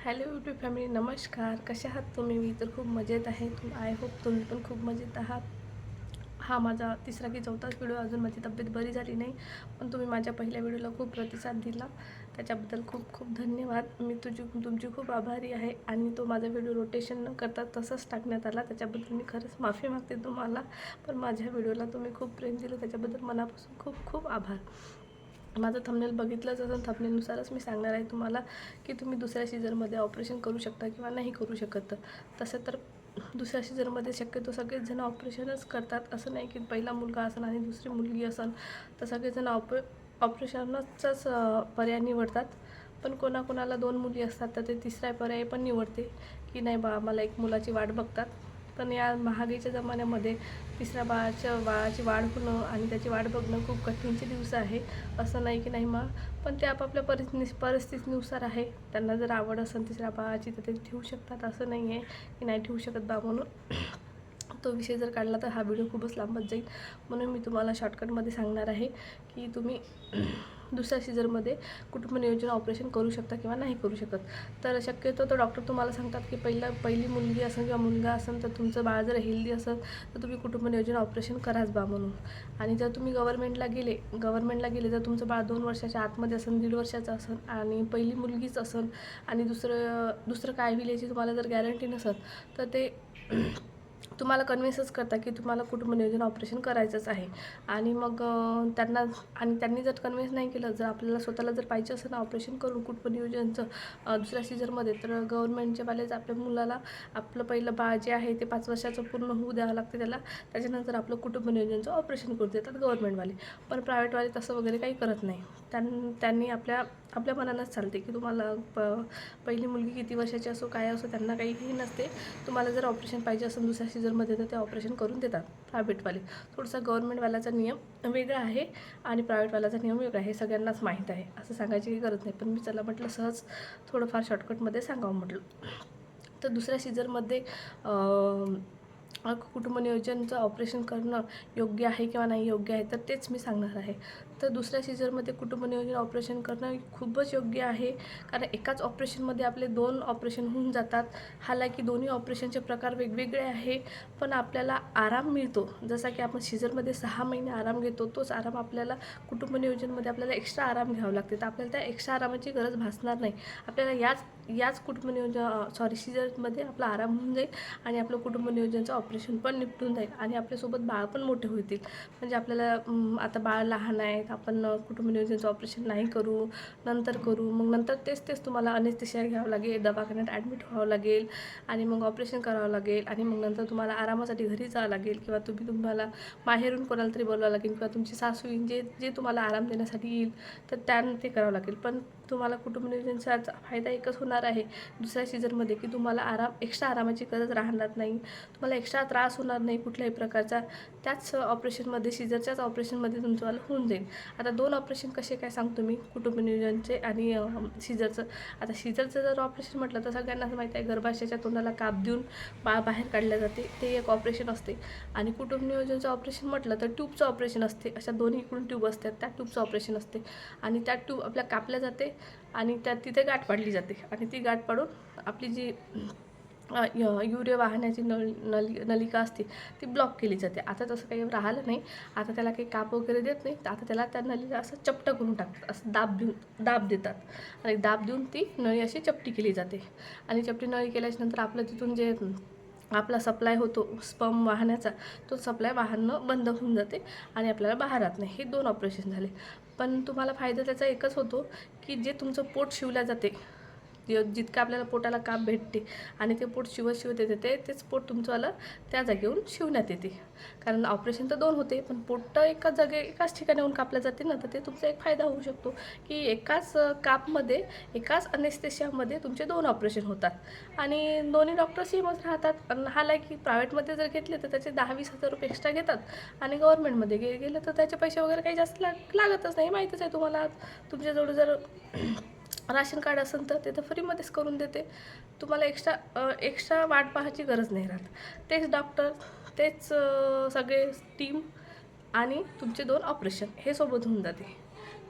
Hello YouTube family नमस्कार. कसे आहात तुम्ही? मी तर खूप मजेत आहे. तुम आय होप तुम्ही पण खूप मजेत आहात. हा माझा तिसरा की चौथाच व्हिडिओ अजून माझी तब्येत बरी झाली नाही पण तुम्ही माझ्या पहिल्या व्हिडिओला खूप प्रतिसाद दिला. त्याच्याबद्दल खूप खूप धन्यवाद. मी तुझी तुमची खूप आभारी आहे आणि तो माझा व्हिडिओ रोटेशन न करता तसंच टाकण्यात आला. त्याच्याबद्दल मी खरंच माफी मागते तुम्हाला पण माझ्या व्हिडिओला तुम्ही खूप प्रेम दिलं. त्याच्याबद्दल मनापासून खूप खूप आभार. माझं थंबनेल बघितलंच असेल थंबनेलनुसारच मी सांगणार आहे तुम्हाला की तुम्ही दुसऱ्या सीझनमध्ये ऑपरेशन करू शकता किंवा नाही करू शकत. तसं तर दुसऱ्या सीझनमध्ये शक्यतो सगळेजण ऑपरेशनच करतात. असं नाही की पहिला मुलगा असेल आणि दुसरी मुलगी असेल तर सगळेजण ऑप ऑपरेशनचाच पर्याय निवडतात. पण कोणाकोणाला दोन मुली असतात तर ते तिसरा पर्याय पण निवडते. की नाही बा मला एक मुलाची वाट बघतात. पण या महागाईच्या जमान्यामध्ये तिसऱ्या बाळाच्या बाळाची वाढ होणं आणि त्याची वाढ बघणं खूप कठीणचे दिवस आहे असं नाही की नाही मग पण ते आपापल्या परिस्थिती परिस्थितीनुसार आहे. त्यांना जर आवड असेल तिसऱ्या बाळाची तर ते ठेवू शकतात असं नाही आहे की नाही ठेवू शकत बा म्हणून. तो विषय जर काढला तर हा व्हिडिओ खूपच लांबत जाईल. म्हणून मी तुम्हाला शॉर्टकटमध्ये सांगणार आहे की तुम्ही दुसऱ्या सीझरमध्ये कुटुंब नियोजन ऑपरेशन करू शकता किंवा नाही करू शकत. तर शक्यतो तर डॉक्टर तुम्हाला सांगतात की पहिला पहिली मुलगी असेल किंवा मुलगा असेल तर तुमचं बाळ जर हेल्दी असेल तर तुम्ही कुटुंब नियोजन ऑपरेशन कराच बा म्हणून. आणि जर तुम्ही गव्हर्नमेंटला गेले गव्हर्नमेंटला गेले जर तुमचं बाळ दोन वर्षाच्या आतमध्ये असेल दीड वर्षाचं असेल आणि पहिली मुलगीच असेल आणि दुसरं दुसरं काय होईल याची तुम्हाला जर गॅरंटी नसेल तर ते तुम्हाला कन्व्हिन्सच करता की तुम्हाला कुटुंब नियोजन ऑपरेशन करायचंच आहे. आणि मग त्यांना आणि त्यांनी जर कन्व्हिन्स नाही केलं जर आपल्याला स्वतःला जर पाहिजे असेल ना ऑपरेशन करून कुटुंब नियोजनचं दुसऱ्या सीझनमध्ये तर गव्हर्नमेंटच्या वालेच आपल्या मुलाला आपलं पहिलं बाळ जे आहे ते पाच वर्षाचं पूर्ण होऊ द्यावं लागते त्याला. त्याच्यानंतर आपलं कुटुंब नियोजनचं ऑपरेशन करू देतात गव्हर्नमेंटवाले पण प्रायव्हेटवाले तसं वगैरे काही करत नाही. त्यां त्यांनी आपल्या आपल्या मनानंच चालते की तुम्हाला प पहिली मुलगी किती वर्षाची असो काय असो त्यांना काहीही नसते. तुम्हाला जर ऑपरेशन पाहिजे असेल दुसऱ्या सीझनमध्ये तर ते ऑपरेशन करून देतात प्रायव्हेटवाले थोडासा गव्हर्नमेंटवाल्याचा नियम वेगळा आहे आणि प्रायव्हेटवाल्याचा नियम वेगळा आहे हे सगळ्यांनाच माहीत आहे. असं सांगायची काही गरज नाही पण मी चला म्हटलं सहज थोडंफार शॉर्टकटमध्ये सांगावं म्हटलं. तर दुसऱ्या सीझनमध्ये कुटुंब नियोजनचं ऑपरेशन करणं योग्य आहे किंवा नाही योग्य आहे तर तेच मी सांगणार आहे. तर दुसऱ्या सीझरमध्ये कुटुंब नियोजन ऑपरेशन करणं खूपच योग्य आहे. कारण एकाच ऑपरेशनमध्ये आपले दोन ऑपरेशन होऊन जातात. हालाकी दोन्ही ऑपरेशनचे प्रकार वेगवेगळे आहे. पण आपल्याला आराम मिळतो. जसा की आपण सीझनमध्ये सहा महिने आराम घेतो तोच आराम आपल्याला कुटुंब नियोजनमध्ये आपल्याला एक्स्ट्रा आराम घ्यावा लागते. तर आपल्याला त्या एक्स्ट्रा आरामाची गरज भासणार नाही. आपल्याला याच याच कुटुंब नियोजन सॉरी सीझनमध्ये आपला आराम होऊन जाईल आणि आपलं कुटुंब नियोजनचं ऑपरेशन पण निपटून जाईल आणि आपल्यासोबत बाळ पण मोठे होतील. म्हणजे आपल्याला आता बाळ लहान आहेत आपण कुटुंब नियोजनचं ऑपरेशन नाही करू नंतर करू मग नंतर तेच तेच तुम्हाला अनेस्थिशिया घ्यावं लागेल दवाखान्यात ॲडमिट व्हावं लागेल आणि मग ऑपरेशन करावं लागेल आणि मग नंतर तुम्हाला आरामासाठी घरी जावं लागेल किंवा तुम्ही तुम्हाला बाहेरून कोणाला तरी बोलावं लागेल किंवा तुमची सासू येईन जे जे तुम्हाला आराम देण्यासाठी येईल तर त्यानं ते करावं लागेल. पण तुम्हाला कुटुंब नियोजनचा फायदा एकच होणार आहे दुसऱ्या सीझनमध्ये की तुम्हाला आराम एक्स्ट्रा आरामाची गरज राहणार नाही. तुम्हाला एक्स्ट्रा त्रास होणार नाही कुठल्याही प्रकारचा. त्याच ऑपरेशनमध्ये सीझरच्याच ऑपरेशनमध्ये तुमचं होऊन जाईल. आता दोन ऑपरेशन कसे काय सांगतो मी कुटुंब नियोजनचे आणि सीझरचं आता सीझरचं जर ऑपरेशन म्हटलं तर सगळ्यांनाच माहीत आहे गर्भाशयाच्या तोंडाला काप देऊन बा बाहेर काढल्या जाते. ते एक ऑपरेशन असते. आणि कुटुंब नियोजनचं ऑपरेशन म्हटलं तर ट्यूबचं ऑपरेशन असते. अशा दोन्ही इकडून ट्यूब असतात. त्या ट्यूबचं ऑपरेशन असते. आणि त्या ट्यूब आपल्या कापल्या जाते. आणि त्या तिथे गाठ पाडली जाते. आणि ती गाठ पाडून आपली जी य- युरिया वाहण्याची नळ नली नलिका असते ती ब्लॉक केली जाते. आता तसं काही राहिलं नाही. आता त्याला काही काप वगैरे देत नाही. आता त्याला त्या नळीला असं चपटं करून टाकतात. असं दाब देऊन दाब देतात. आणि दाब देऊन ती नळी अशी चपटी केली जाते. आणि चपटी नळी केल्याच्यानंतर आपलं तिथून जे आपला सप्लाय होतो स्पम वाहण्याचा तो सप्लाय वाहनं बंद होऊन जाते आणि आपल्याला बाहेर राहत नाही. हे दोन ऑपरेशन झाले. पण तुम्हाला फायदा त्याचा एकच होतो की जे तुमचं पोट शिवल्या जाते जितकं आपल्याला पोटाला काप भेटते आणि ते पोट शिवत शिवत येते ते तेच पोट तुमचंवालं त्या जागेवरून शिवण्यात येते. कारण ऑपरेशन तर दोन होते पण पोट एका एकाच जागे एकाच ठिकाणाहून कापल्या जाते ना तर ते तुमचा एक फायदा होऊ शकतो की एकाच कापमध्ये एकाच अनेस्थेशियामध्ये तुमचे दोन ऑपरेशन होतात. आणि दोन्ही डॉक्टर सेमच राहतात हाला की प्रायव्हेटमध्ये जर घेतले तर त्याचे दहा वीस हजार रुपये एक्स्ट्रा घेतात आणि गव्हर्नमेंटमध्ये गे गेलं तर त्याचे पैसे वगैरे काही जास्त लाग लागतच नाही. माहीतच आहे तुम्हाला. तुमच्याजवळ जर राशन कार्ड असेल तर ते तर फ्रीमध्येच करून देते. तुम्हाला एक्स्ट्रा एक्स्ट्रा वाट पाहायची गरज नाही राहत. तेच डॉक्टर तेच सगळे टीम आणि तुमचे दोन ऑपरेशन हे सोबत होऊन जाते.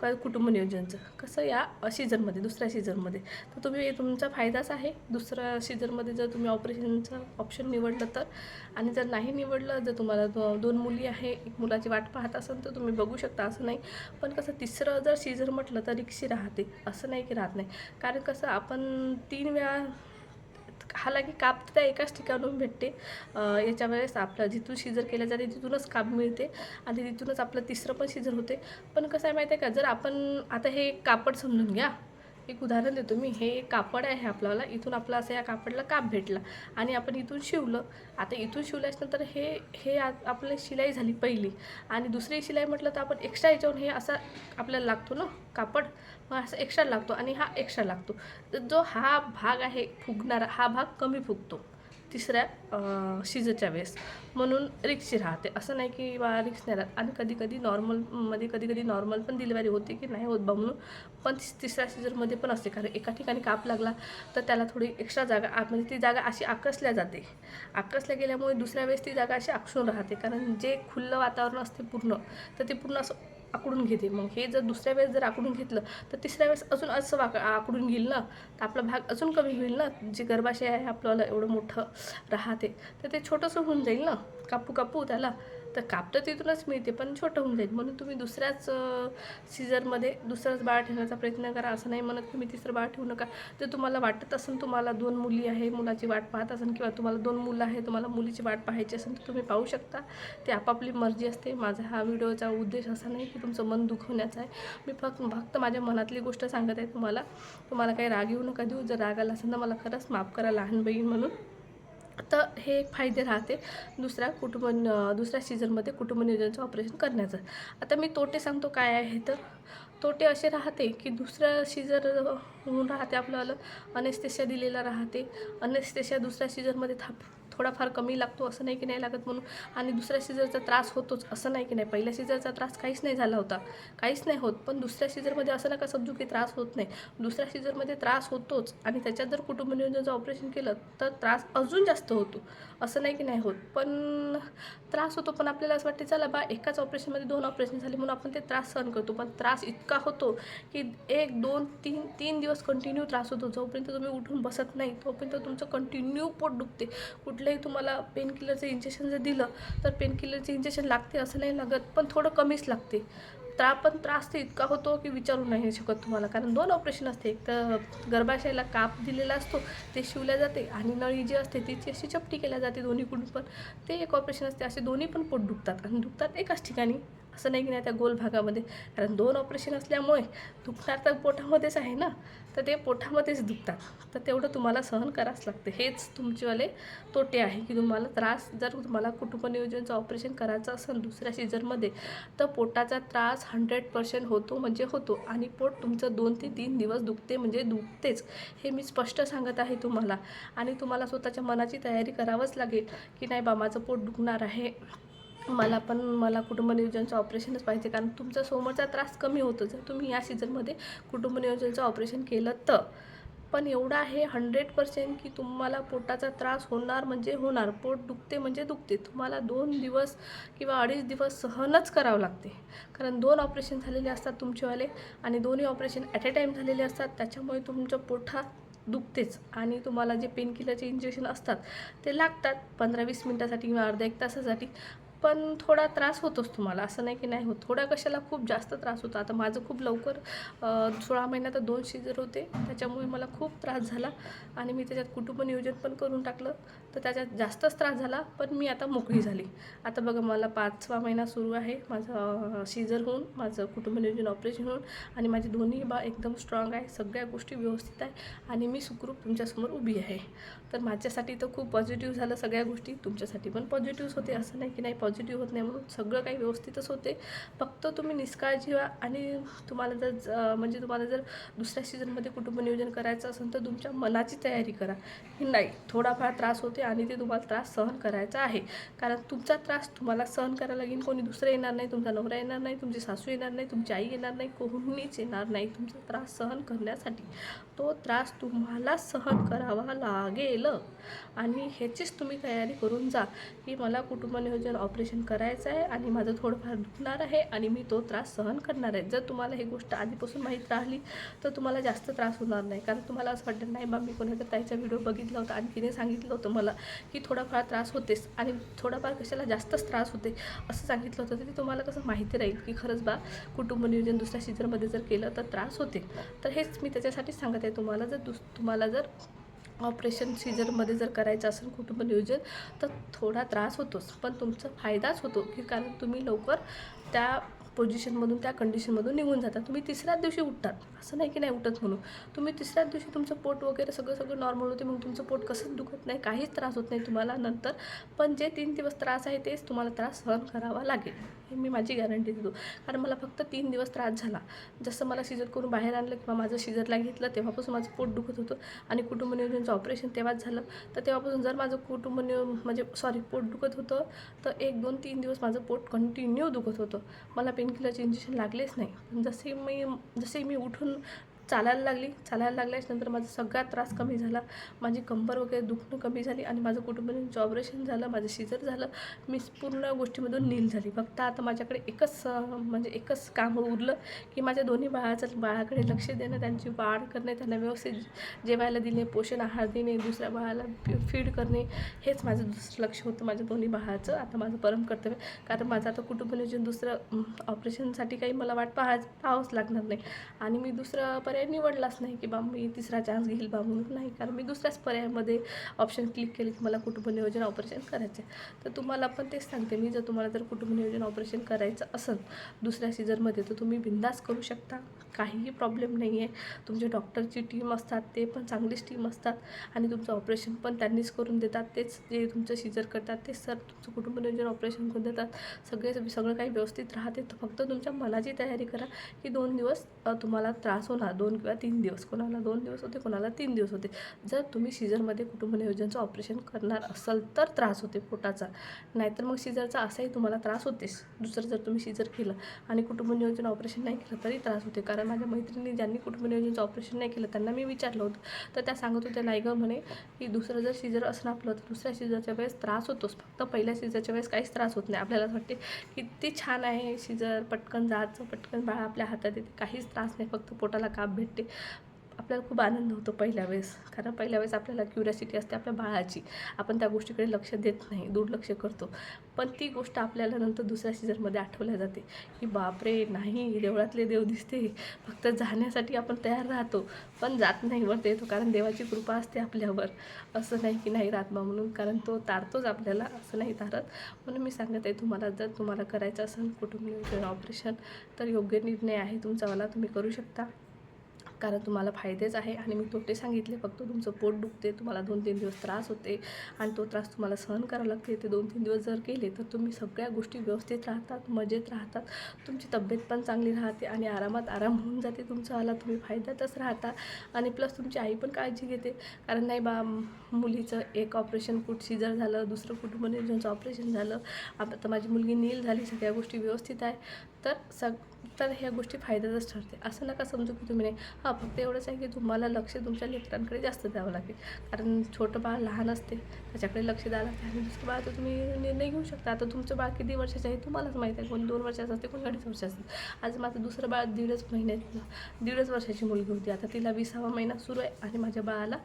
काय कुटुंब नियोजनचं? कसं या सीझनमध्ये दुसऱ्या सीझनमध्ये तर तुम्ही तुमचा फायदाच आहे. दुसऱ्या सीझनमध्ये जर तुम्ही ऑपरेशनचं ऑप्शन निवडलं तर आणि जर नाही निवडलं जर तुम्हाला दो दोन मुली आहे एक मुलाची वाट पाहत असेल तर तुम्ही बघू शकता असं नाही. पण कसं तिसरं जर सीझन म्हटलं तर रिक्षी राहते असं नाही की राहत नाही. कारण कसं आपण तीन वेळा हालाकी काप तर त्या एकाच ठिकाणून भेटते. याच्या वेळेस आपलं जिथून शिजर केलं जाते तिथूनच काप मिळते आणि तिथूनच आपलं तिसरं पण शिजर होते. पण कसं आहे माहिती आहे का? जर आपण आता हे एक कापड समजून घ्या. एक उदाहरण देतो मी. हे एक कापड आहे आपल्याला. इथून आपलं असं या कापडला काप भेटला आणि आपण इथून शिवलं. आता इथून शिवल्याच्यानंतर हे हे आ- आपलं शिलाई झाली पहिली आणि दुसरी शिलाई म्हटलं तर आपण एक्स्ट्रा याच्यावर हे असा आपल्याला लागतो ना कापड. मग असं एक्स्ट्रा लागतो आणि हा एक्स्ट्रा लागतो. तर जो हा भाग आहे फुगणारा हा भाग कमी फुगतो. तिसऱ्या शिजच्या वेळेस. म्हणून रिक्सची राहते. असं नाही की बा रिक्स नाही राहत. आणि कधी कधी नॉर्मलमध्ये कधी कधी नॉर्मल पण डिलिव्हरी होते की नाही होत बा म्हणून. पण तिसऱ्या सीझरमध्ये पण असते. कारण एका ठिकाणी काप लागला तर त्याला थोडी एक्स्ट्रा जागा म्हणजे ती जागा अशी आकसल्या जाते. आकसल्या गेल्यामुळे दुसऱ्या वेळेस ती जागा अशी आकसून राहते. कारण जे खुल्लं वातावरण असते पूर्ण तर ते पूर्ण असं आकडून घेते. मग हे जर दुसऱ्या वेळेस जर आकडून घेतलं तर तिसऱ्या वेळेस अजून असं वाक आकडून घेईल ना? तर आपला भाग अजून कमी होईल ना? जे गर्भाशय आहे आपल्याला एवढं मोठं राहते. तर ते छोटंसं होऊन जाईल ना? कापू कापू त्याला. तर काप तर तिथूनच मिळते पण छोटं होऊन जाईल. म्हणून तुम्ही दुसऱ्याच सीझनमध्ये दुसराच बाळ ठेवण्याचा प्रयत्न करा. असं नाही म्हणत तुम्ही तिसरं बाळ ठेवू नका. तर तुम्हाला वाटत असेल तुम्हाला दोन मुली आहे मुलाची वाट पाहत असेल किंवा तुम्हाला दोन मुलं आहे तुम्हाला मुलीची वाट पाहायची असेल तर तुम्ही पाहू शकता. ते आपापली मर्जी असते. माझा हा व्हिडिओचा उद्देश असा नाही की तुमचं मन दुखवण्याचा आहे. मी फक्त फक्त माझ्या मनातली गोष्ट सांगत आहे तुम्हाला. तुम्हाला काही राग येऊ नका देऊ. जर राग आला असेल तर मला खरंच माफ करा लहान बहीण म्हणून. तर हे एक फायदे राहते दुसऱ्या कुटुंब दुसऱ्या सीझनमध्ये कुटुंब नियोजनाचं ऑपरेशन करण्याचं आता मी तोटे सांगतो काय आहे तर तोटे असे राहते की दुसऱ्या सीझर होऊन राहते आपल्याला अनेस्थेशिया दिलेला राहते अनेस्थेशिया दुसऱ्या सीझनमध्ये थाप थोडाफार कमी लागतो असं नाही की नाही लागत म्हणून. आणि दुसऱ्या सीझरचा त्रास होतोच असं नाही की नाही. पहिल्या सीझरचा त्रास काहीच नाही झाला होता. काहीच नाही होत. पण दुसऱ्या सीझरमध्ये असं नका समजू की त्रास होत नाही. दुसऱ्या सीझरमध्ये त्रास होतोच. आणि त्याच्यात जर कुटुंब नियोजनचं ऑपरेशन केलं तर त्रास अजून जास्त होतो. असं नाही की नाही होत. पण त्रास होतो पण आपल्याला असं वाटते चला बा एकाच ऑपरेशनमध्ये दोन ऑपरेशन झाले म्हणून आपण ते त्रास सहन करतो. पण त्रास इतका होतो की एक दोन तीन तीन दिवस कंटिन्यू त्रास होतो. जोपर्यंत तुम्ही उठून बसत नाही तोपर्यंत तुमचं कंटिन्यू पोट दुखते. कुठलंही तुम्हाला पेनकिलरचं इंजेक्शन जर दिलं तर पेनकिलरचे इंजेक्शन लागते असं नाही लागत पण थोडं कमीच लागते. त्रा पण त्रास तर इतका होतो की विचारू नाही शकत तुम्हाला. कारण दोन ऑपरेशन असते. एक तर गर्भाशयाला काप दिलेला असतो ते शिवल्या जाते आणि नळी जी असते तिची अशी चपटी केल्या जाते दोन्हीकडून पण. ते एक ऑपरेशन असते. असे दोन्ही पण पोट दुखतात आणि दुखतात एकाच ठिकाणी. असं नाही की नाही त्या गोल भागामध्ये. कारण दोन ऑपरेशन असल्यामुळे दुखणार तर पोटामध्येच आहे ना? तर ते पोटामध्येच दुखतात. तर तेवढं तुम्हाला सहन करावंच लागते. हेच तुमचेवाले तोटे आहे की तुम्हाला त्रास जर तुम्हाला कुटुंब नियोजनचं ऑपरेशन करायचं असेल दुसऱ्या सीझनमध्ये तर पोटाचा त्रास हंड्रेड पर्सेंट होतो म्हणजे होतो. आणि पोट तुमचं दोन ते तीन दिवस दुखते म्हणजे दुखतेच. हे मी स्पष्ट सांगत आहे तुम्हाला. आणि तुम्हाला स्वतःच्या मनाची तयारी करावंच लागेल की नाही बा माझं पोट दुखणार आहे. मला पण मला कुटुंब नियोजनचं ऑपरेशनच पाहिजे कारण तुमचा समोरचा त्रास कमी होतो. जर तुम्ही या सीझनमध्ये कुटुंब नियोजनचं ऑपरेशन केलं तर. पण एवढं आहे हंड्रेड पर्सेंट की तुम्हाला पोटाचा त्रास होणार म्हणजे होणार. पोट दुखते म्हणजे दुखते. तुम्हाला दोन दिवस किंवा अडीच दिवस सहनच करावं लागते. कारण दोन ऑपरेशन झालेले असतात तुमचेवाले आणि दोन्ही ऑपरेशन ॲट ए टाईम झालेले असतात. त्याच्यामुळे तुमचं पोटात दुखतेच आणि तुम्हाला जे पेन किलरचे इंजेक्शन असतात ते लागतात. पंधरा वीस मिनटासाठी किंवा अर्धा एक तासासाठी. पण थोडा त्रास होतोच तुम्हाला. असं नाही की नाही होत. थोडा कशाला खूप जास्त त्रास होता. आता माझं खूप लवकर सोळा महिन्यात दोन शिजर होते. त्याच्यामुळे मला खूप त्रास झाला आणि मी त्याच्यात कुटुंब नियोजन पण करून टाकलं. तर त्याच्यात जास्तच त्रास झाला पण मी आता मोकळी झाली. आता बघा मला पाचवा महिना सुरू आहे. माझं शिजर होऊन माझं कुटुंब नियोजन ऑपरेशन होऊन आणि माझी दोन्ही बा एकदम स्ट्रॉंग आहे. सगळ्या गोष्टी व्यवस्थित आहे आणि मी सुखरूप तुमच्यासमोर उभी आहे. तर माझ्यासाठी तर खूप पॉझिटिव्ह झालं सगळ्या गोष्टी. तुमच्यासाठी पण पॉझिटिव्हच होते. असं नाही की नाही पॉझिटिव्ह होत नाही म्हणून सगळं काही व्यवस्थितच होते. फक्त तुम्ही निष्काळजी व्हा आणि तुम्हाला जर म्हणजे तुम्हाला जर दुसऱ्या सीझनमध्ये कुटुंब नियोजन करायचं असेल तर तुमच्या मनाची तयारी करा. की नाही थोडाफार त्रास होते आणि ते तुम्हाला त्रास सहन करायचा आहे. कारण तुमचा त्रास तुम्हाला सहन करायला लागेल. कोणी दुसरं येणार नाही तुमचा नवरा येणार नाही तुमची सासू येणार नाही तुमची आई येणार नाही कोणीच येणार नाही तुमचा त्रास सहन करण्यासाठी. तो त्रास तुम्हाला सहन करावा लागेल. आणि ह्याचीच तुम्ही तयारी करून जा. की मला कुटुंब नियोजन ऑपरेशन ऑपरेशन करायचं आहे आणि माझं थोडंफार दुखणार आहे आणि मी तो त्रास सहन करणार आहे. जर तुम्हाला ही गोष्ट आधीपासून माहीत राहिली तर तुम्हाला जास्त त्रास होणार नाही. कारण तुम्हाला असं वाटतं नाही बा मी कोणाच्या ताईचा व्हिडिओ बघितला होता आणि तिने सांगितलं होतं मला की थोडाफार त्रास होतेच आणि थोडाफार कशाला जास्तच त्रास होते असं सांगितलं होतं तरी तुम्हाला कसं माहिती राहील की खरंच बा कुटुंब नियोजन दुसऱ्या सीझनमध्ये जर केलं तर त्रास होते. तर हेच मी त्याच्यासाठी सांगत आहे तुम्हाला. जर दुस तुम्हाला जर ऑपरेशन सीजरमध्ये जर करायचं असेल कुटुंब नियोजन तर थोडा त्रास होतोच. पण तुमचा फायदाच होतो की कारण तुम्ही लवकर त्या पोझिशनमधून त्या कंडिशनमधून निघून जाता. तुम्ही तिसऱ्याच दिवशी उठतात. असं नाही की नाही उठत म्हणून. तुम्ही तिसऱ्याच दिवशी तुमचं पोट वगैरे सगळं सगळं नॉर्मल होते मग तुमचं पोट कसंच दुखत नाही काहीच त्रास होत नाही तुम्हाला नंतर. पण जे तीन दिवस त्रास आहे तेच तुम्हाला त्रास सहन करावा लागेल. हे मी माझी गॅरंटी देतो. कारण मला फक्त तीन दिवस त्रास झाला. जसं मला सिजर करून बाहेर आणलं किंवा माझं सिजरला घेतलं तेव्हापासून माझं पोट दुखत होतं आणि कुटुंब नियोजनचं ऑपरेशन तेव्हाच झालं. तर तेव्हापासून जर माझं कुटुंब नियो म्हणजे सॉरी पोट दुखत होतं तर एक दोन तीन दिवस माझं पोट कंटिन्यू दुखत होतं. मला पेनकिलरचे इंजेक्शन लागलेच नाही. जसे मी जसे मी उठून चालायला लागली. चालायला लागल्याच्यानंतर माझा सगळा त्रास कमी झाला. माझी कंबर वगैरे दुखणं कमी झाली आणि माझं कुटुंबाचं ऑपरेशन झालं माझं शिजर झालं मी पूर्ण गोष्टीमधून नील झाली. फक्त आता माझ्याकडे एकच म्हणजे एकच काम उरलं की माझ्या दोन्ही बाळाचं बाळाकडे लक्ष देणं त्यांची वाढ करणे त्यांना व्यवस्थित जेवायला दिणे पोषण आहार देणे दुसऱ्या बाळाला फीड करणे हेच माझं दुसरं लक्ष होतं माझ्या दोन्ही बाळाचं. आता माझं परम कर्तव्य. कारण माझं आता कुटुंब नियोजन दुसरं ऑपरेशनसाठी काही मला वाट पाहा पाहावंच लागणार नाही. आणि मी दुसरं पर्याय निवडलाच नाही की बा मी तिसरा चान्स घेईल बा म्हणून. नाही कारण मी दुसऱ्याच पर्यायामध्ये ऑप्शन क्लिक केले की मला कुटुंब नियोजन ऑपरेशन करायचं आहे तर तुम्हाला पण तेच सांगते मी जर तुम्हाला जर कुटुंब नियोजन ऑपरेशन करायचं असेल दुसऱ्या सीझनमध्ये तर तुम्ही बिंदास करू शकता. काहीही प्रॉब्लेम नाही आहे तुमचे डॉक्टरची टीम असतात ते पण चांगलीच टीम असतात आणि तुमचं ऑपरेशन पण त्यांनीच करून देतात. तेच जे तुमचं सीझर करतात तेच सर तुमचं कुटुंब नियोजन ऑपरेशन करून देतात. सगळे सगळं काही व्यवस्थित राहते. तर फक्त तुमच्या मनाची तयारी करा की दोन दिवस तुम्हाला त्रास होणार. दोन दोन किंवा तीन दिवस. कोणाला दोन दिवस होते कोणाला तीन दिवस होते. जर तुम्ही सीझरमध्ये कुटुंब नियोजनचं ऑपरेशन करणार असाल तर त्रास होते पोटाचा. नाहीतर मग सीझरचा असाही तुम्हाला त्रास होतेच. दुसरं जर तुम्ही शिजर केलं आणि कुटुंब नियोजन ऑपरेशन नाही केलं तरी त्रास होते. कारण माझ्या मैत्रिणी ज्यांनी कुटुंब नियोजनचं ऑपरेशन नाही केलं त्यांना मी विचारलं होतं. तर त्या सांगत होत्या नाही गं म्हणे की दुसरं जर सीझर असणं आपलं तर दुसऱ्या शिजरच्या वेळेस त्रास होतोच. फक्त पहिल्या शिजरच्या वेळेस काहीच त्रास होत नाही. आपल्याला वाटते किती छान आहे शिजर पटकन जायचं पटकन बाळा आपल्या हातात येते. काहीच त्रास नाही फक्त पोटाला काप भेटते. आपल्याला खूप आनंद होतो पहिल्या वेळेस. कारण पहिल्या वेळेस आपल्याला क्युरियासिटी असते आपल्या बाळाची. आपण त्या गोष्टीकडे लक्ष देत नाही दुर्लक्ष करतो. पण ती गोष्ट आपल्याला नंतर दुसऱ्या सीझनमध्ये आठवल्या जाते. की बापरे नाही देवळातले देव दिसते. फक्त जाण्यासाठी आपण तयार राहतो. पण जात नाही वर येतो कारण देवाची कृपा असते आपल्यावर. असं नाही की नाही रातबा म्हणून कारण तो तारतोच आपल्याला असं नाही तारत. म्हणून मी सांगत आहे तुम्हाला जर तुम्हाला करायचं असेल कुटुंब ऑपरेशन तर योग्य निर्णय आहे तुमचावाला तुम्ही करू शकता. कारण तुम्हाला फायदेच आहे. आणि मी तोटे सांगितले फक्त तुमचं पोट दुखते तुम्हाला दोन तीन दिवस त्रास होते आणि तो त्रास तुम्हाला सहन करावा लागते. ते दोन तीन दिवस जर केले तर तुम्ही सगळ्या गोष्टी व्यवस्थित राहतात मजेत राहतात. तुमची तब्येत पण चांगली राहते आणि आरामात आराम होऊन जाते तुमचावाला तुम्ही फायद्यातच राहता. आणि प्लस तुमची आई पण काळजी घेते. कारण नाही बा मुलीचं एक ऑपरेशन कुठ सिजर झालं दुसरं कुटुंब नियोजनचं ऑपरेशन झालं. आता माझी मुलगी नील झाली सगळ्या गोष्टी व्यवस्थित आहे. तर सग तर ह्या गोष्टी फायद्यातच ठरते. असं नका समजू की तुम्ही नाही हां फक्त एवढंच आहे की तुम्हाला लक्ष तुमच्या लेकरांकडे जास्त द्यावं लागेल. कारण छोटं बाळ लहान असते त्याच्याकडे लक्ष द्यावं लागते आणि दुसरं बाळ तर तुम्ही निर्णय घेऊ शकता. आता तुमचं बाळ किती वर्षाचं आहे तुम्हालाच माहीत आहे. कोण दोन वर्षाचं असते कोण अडीच वर्षाचं असते. आज माझं दुसरं बाळ दीडच महिन्यात दीडच वर्षाची मुलगी होती. आता तिला विसावा महिना सुरू आहे आणि माझ्या बाळाला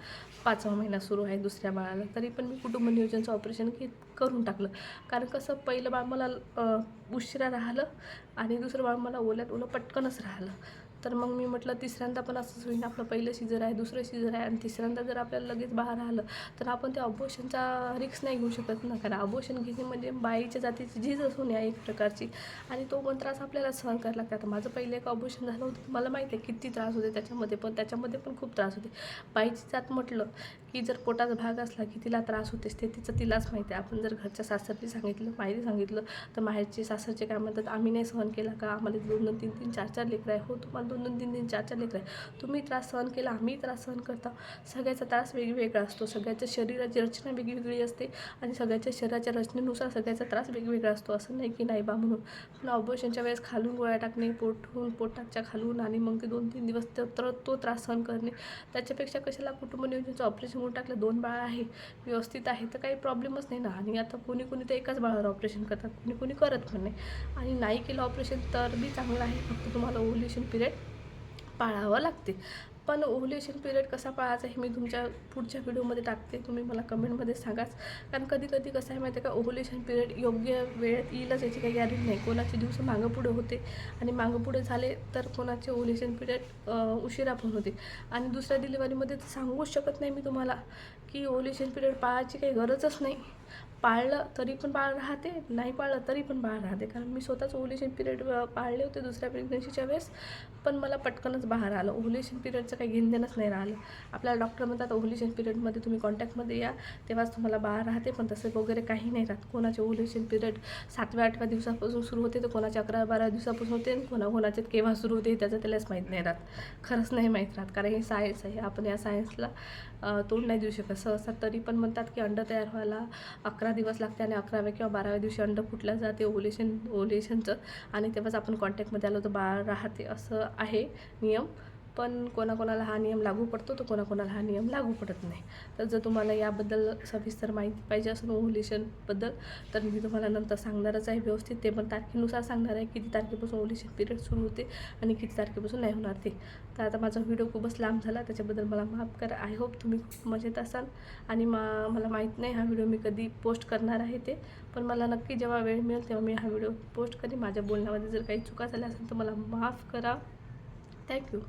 पाचवा महिना सुरू आहे दुसऱ्या बाळाला. तरी पण मी कुटुंब नियोजनचं ऑपरेशन के करून टाकलं. कारण कसं पहिलं बाळ मला उशिरा राहिलं आणि दुसरं बाळ मला ओल्यात ओलं पटकनच राहिलं. तर मग मी म्हटलं तिसऱ्यांदा पण असंच होईल आपलं पहिलं सीझर आहे दुसरं सीझर आहे आणि तिसऱ्यांदा जर आपल्याला लगेच बाहेर आलं तर आपण त्या अबोशनचा रिक्स नाही घेऊ शकत ना. कारण अबोशन घेणे म्हणजे बाईच्या जातीची झीज असून आहे एक प्रकारची. आणि तो पण त्रास आपल्याला सहन करायला लागतात आता माझं पहिलं एक अबोशन झालं होतं मला माहिती आहे किती त्रास होते त्याच्यामध्ये पण त्याच्यामध्ये पण खूप त्रास होते. बाईची जात म्हटलं की जर पोटाचा भाग असला की तिला त्रास होतेच ते तिचं तिलाच माहिती आहे. आपण जर घरच्या सासरची सांगितलं माहिती सांगितलं तर माहेरचे सासरचे काय म्हणतात आम्ही नाही सहन केला का? आम्हाला दोन दोन तीन तीन चार चार लेकरं आहे. हो तुम्हाला दोन दोन तीन तीन चार चार लेकर तुम्ही त्रास सहन केला आम्ही त्रास सहन करता. सगळ्याचा त्रास वेगवेगळा असतो. सगळ्याच्या शरीराची रचना वेगवेगळी असते आणि सगळ्याच्या शरीराच्या रचनेनुसार सगळ्याचा त्रास वेगवेगळा असतो. असं नाही की नाही बा म्हणून. पण ऑपरेशनच्या वेळेस खालून गोळ्या टाकणे पोटून पोटाच्या खालून आणि मग ते दोन तीन दिवस तर तर तो त्रास सहन करणे. त्याच्यापेक्षा कशाला कुटुंब नियोजनचं ऑपरेशन होऊन टाकलं? दोन बाळ आहे व्यवस्थित आहे तर काही प्रॉब्लेमच नाही ना. आणि आता कोणी कोणी तर एकाच बाळावर ऑपरेशन करतात. कोणी कोणी करत पण नाही. आणि नाही केलं ऑपरेशन तर बी चांगलं आहे. फक्त तुम्हाला ओव्ह्युलेशन पिरियड पाळावं लागते. पण ओव्ह्युलेशन पिरियड कसा पाळायचा हे मी तुमच्या पुढच्या व्हिडिओमध्ये टाकते. तुम्ही मला कमेंटमध्ये सांगाच. कारण कधी कधी कसं आहे माहिती आहे का ओव्ह्युलेशन पिरियड योग्य वेळेत येईलच याची काही गॅरंटी नाही. कोणाचे दिवस मागं पुढे होते आणि मागं पुढे झाले तर कोणाचे ओव्ह्युलेशन पिरियड उशिरा पण होते. आणि दुसऱ्या डिलिव्हरीमध्ये तर सांगूच शकत नाही मी तुम्हाला की ओव्ह्युलेशन पिरियड पाळायची काही गरजच नाही. पाळलं तरी पण बाळ राहते नाही पाळलं तरी पण बाळ राहते. कारण मी स्वतःच ओव्ह्युलेशन पिरियड पाळले होते दुसऱ्या प्रेग्नन्सीच्या वेळेस पण मला पटकनच बाहेर आलं. ओव्ह्युलेशन पिरियडचं काही घेणदेणंच नाही राहिलं. आपल्याला डॉक्टर म्हणतात ओव्ह्युलेशन पिरियडमध्ये तुम्ही कॉन्टॅक्टमध्ये या तेव्हाच तुम्हाला बाळ राहते. पण तसं वगैरे काही नाही राहत. कोणाचे ओव्ह्युलेशन पिरियड सातव्या आठव्या दिवसापासून सुरू होते तर कोणाचे अकरा बारा दिवसापासून होते कोणा कोणाचे केव्हा सुरू होते त्याचं त्यालाच माहीत नाही राहत. खरंच नाही माहीत राहत. कारण हे सायन्स आहे. आपण या सायन्सला तोंड नाही देऊ शकत. सहसा तरी पण म्हणतात की अंड तयार व्हायला अकरा दिवस लागते आणि अकराव्या किंवा बाराव्या दिवशी अंड फुटलं जाते ओलेशन ओलेशनचं आणि तेव्हाच आपण कॉन्टॅक्टमध्ये आलो तर बाळ राहते असं आहे नियम. पण कोणाकोणाला हा नियम लागू पडतो तर कोणाकोणाला हा नियम लागू पडत नाही. तर जर तुम्हाला याबद्दल सविस्तर माहिती पाहिजे असेल ओव्ह्युलेशनबद्दल तर मी तुम्हाला नंतर सांगणारच आहे व्यवस्थित. ते पण तारखेनुसार सांगणार आहे किती तारखेपासून ओव्ह्युलेशन पिरियड सुरू होते आणि किती तारखेपासून नाही होणार ते. तर आता माझा व्हिडिओ खूपच लांब झाला त्याच्याबद्दल मला माफ करा. आय होप तुम्ही खूप मजेत असाल आणि मा मला माहीत नाही हा व्हिडिओ मी कधी पोस्ट करणार आहे ते. पण मला नक्की जेव्हा वेळ मिळेल तेव्हा मी हा व्हिडिओ पोस्ट करेन. माझ्या बोलण्यामध्ये जर काही चुका झाल्या असेल तर मला माफ करा. थँक्यू